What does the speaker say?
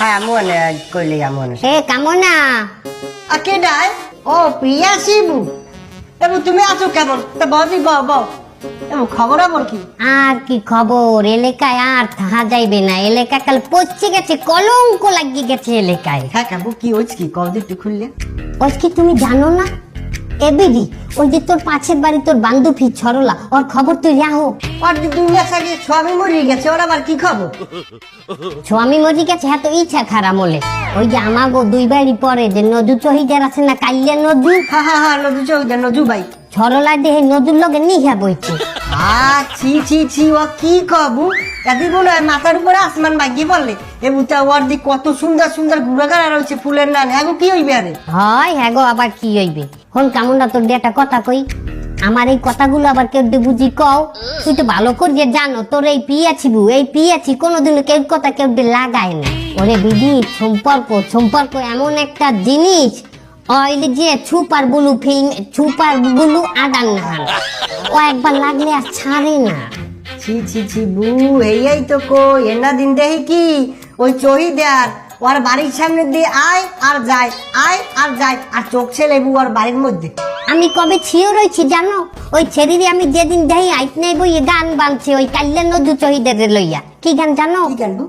হ্যাঁ মনে কইলে মনে হে কামনা। আর কে ডাই? ও প্রিয়া শিবু। এবু তুমি আছো কেমন তা গ ব এবু খবর আমার কি? আর কি খবর? এলাকায় আর থাহা যাইবে না। এলাকা কাল পচে গেছে কলঙ্ক লাগিয়ে গেছে এলাকায়। হ্যাঁ কাবু কি হচ্ছে কি? কদিন তুই খুললে। ওই কি তুমি জানো না? এবিডি ওই যে তোর পাশের বাড়ি তোর বান্ধবী ছরলা ওর খবর তুই রাহো আর দুই মাস আগে স্বামী মরিয়ে গেছে ওর আবার কি খবর? স্বামী মরি গেছে হ্যাঁ তো ইচ্ছা খারাপ হলে ওই যে আমাগো দুই বাড়ি পরে যে নদু চহিদার আছে না কাল্যা নদু? হ্যাঁ হ্যাঁ হ্যাঁ নদু চৌধুরী নজু ভাই। ছরলা দেহে নদুর লগে নিহা বইছে। আ ছি ছি ছি ও কি কবু এদি মনে হয় মাথার উপরে আসমান ভাগি বললে এ বুতা ওর দি কত সুন্দর সুন্দর গুড়াগাড়া রয়েছে ফুলের নান এখন কি হইবে আরে? হয় হ্যাঁ গো আবার কি হইবে? হন কামুন্ডা তোর দিয়ে একটা কথা কই। আমার এই কথাগুলো আবার কেউ বুঝি কও, তুই তো ভালো করে যে জানো, তোর এই পিয়াছিবু এই পিয়াছি কোনোদিনও কেউ কথা কেউ লাগায় না। ওরে বিধি সম্পর্ক সম্পর্ক এমন একটা জিনিস, অইলে যে ছুপার বুলু ফিং ছুপার বুলু আদান নাহান। ও একবার লাগলে আর ছাড়ে না। ছি ছি ছি বু এই তো কই, এনা দিন দেখি কি, ওই চহিদার ওর বাড়ির সামনে দিয়ে আয় আর যায় আয় আর যায় আর চোখ ছেলে ওর বাড়ির মধ্যে। আমি কবে ছিও রয়েছি জানো? ওই ছেড়িরে আমি যেদিন যাই আইত নাই বই গান বানছে ওই কাল্যাণ নদু চহিদের লইয়া। কি গান জানো? কি বু